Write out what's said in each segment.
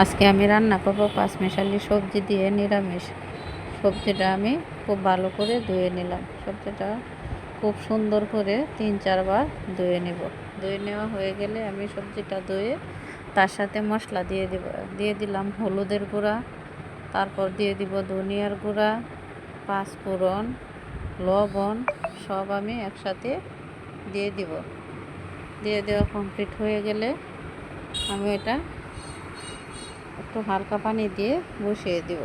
আজকে আমি রান্না করব পাঁচমিশালি সবজি দিয়ে নিরামিষ। সবজিটা আমি খুব ভালো করে ধুয়ে নিলাম। সবজিটা খুব সুন্দর করে তিন চারবার ধুয়ে নেব। ধুয়ে নেওয়া হয়ে গেলে আমি সবজিটা ধুয়ে তার সাথে মশলা দিয়ে দিব। দিয়ে দিলাম হলুদের গুঁড়া, তারপর দিয়ে দিব ধনিয়ার গুঁড়া, পাঁচফোড়ন, লবণ, সব আমি একসাথে দিয়ে দিব। দিয়ে দেওয়া কমপ্লিট হয়ে গেলে আমি এটা একটু হালকা পানি দিয়ে বসিয়ে দিব।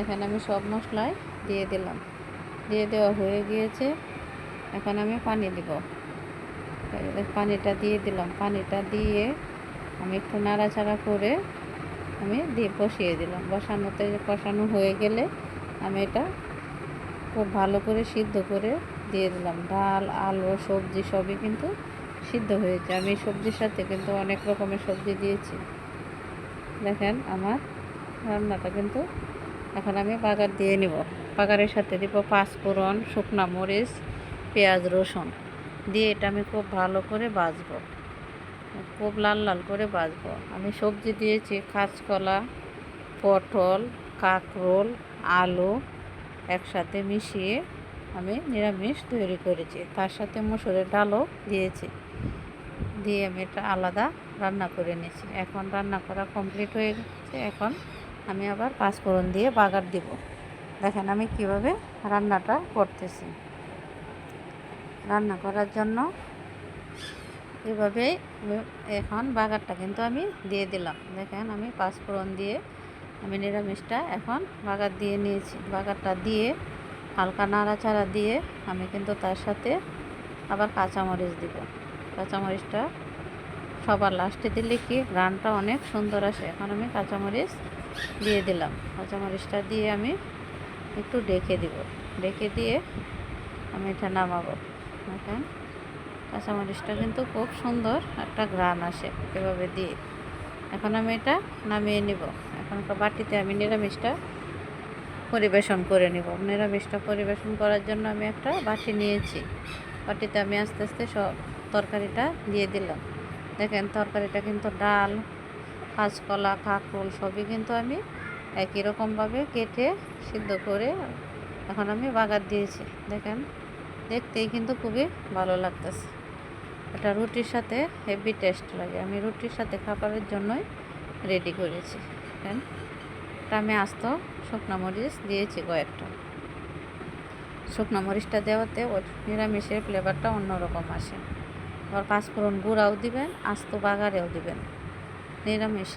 এখানে আমি সব মশলাই দিয়ে দিলাম। দিয়ে দেওয়া হয়ে গিয়েছে। এখন আমি পানি দিব। পানিটা দিয়ে দিলাম। পানিটা দিয়ে আমি একটু নাড়াচাড়া করে আমি দিয়ে বসিয়ে দিলাম। বসানোতে কষানো হয়ে গেলে আমি এটা খুব ভালো করে সিদ্ধ করে দিয়ে দিলাম। ডাল, আলু, সবজি সবই কিন্তু সিদ্ধ হয়েছে। আমি সবজির সাথে কিন্তু অনেক রকমের সবজি দিয়েছি। দেখেন আমার রান্নাটা কিন্তু এখন আমি বাগার দিয়ে নিব। বাগারের সাথে দিব পাঁচফোড়ন শুকনা মরিচ, পেঁয়াজ, রসুন। দিয়ে এটা আমি খুব ভালো করে বাজবো খুব লাল লাল করে বাজবো আমি সবজি দিয়েছি কাঁচকলা, পটল, কাঁকরোল, আলু একসাথে মিশিয়ে আমি নিরামিষ তৈরি করেছি। তার সাথে মসুরের ডালও দিয়েছি। দিয়ে আমি এটা আলাদা রান্না করে নিয়েছি। এখন রান্না করা কমপ্লিট হয়ে গেছে। এখন আমি আবার পাঁচফোড়ন দিয়ে বাগার দিব। দেখেন আমি কীভাবে রান্নাটা করতেছি। রান্না করার জন্য এভাবেই এখন বাগারটা কিন্তু আমি দিয়ে দিলাম। দেখেন আমি পাঁচফোড়ন দিয়ে আমি নিরামিষটা এখন বাগার দিয়ে নিয়েছি। বাগারটা দিয়ে হালকা নাড়াচাড়া দিয়ে আমি কিন্তু তার সাথে আবার কাঁচামরিচ দিব। কাঁচামরিচটা সবার লাস্টে দিলে কি গ্রানটা অনেক সুন্দর আসে। এখন আমি কাঁচামরিচ দিয়ে দিলাম। কাঁচামরিচটা দিয়ে আমি একটু ডেকে দিব। ডেকে দিয়ে আমি এটা নামাবো। এখন কাঁচামরিচটা কিন্তু খুব সুন্দর একটা গ্রান আসে এভাবে দিয়ে। এখন আমি এটা নামিয়ে নিব। এখন একটা বাটিতে আমি নিরামিষটা পরিবেশন করে নিব। নিরামিষটা পরিবেশন করার জন্য আমি একটা বাটি নিয়েছি। বাটিতে আমি আস্তে আস্তে সব তরকারিটা দিয়ে দিলাম। দেখেন তরকারিটা কিন্তু ডাল, কাঁচকলা, কাঁকরোল সবই কিন্তু আমি একই রকমভাবে কেটে সিদ্ধ করে এখন আমি বাগার দিয়েছি। দেখেন, দেখতেই কিন্তু খুবই ভালো লাগতেছে। এটা রুটির সাথে হেভি টেস্ট লাগে। আমি রুটির সাথে খাবারের জন্যই রেডি করেছি। দেখেন, এটা আমি আস্ত শুকনো মরিচ দিয়েছি কয়েকটা। শুকনো মরিচটা দেওয়াতে নিরামিষের ফ্লেভারটা অন্যরকম আসে। আবার পাঁচফোড়ন গুঁড়াও দিবেন আস্ত বাগারেও দিবেন। নিরামিষ।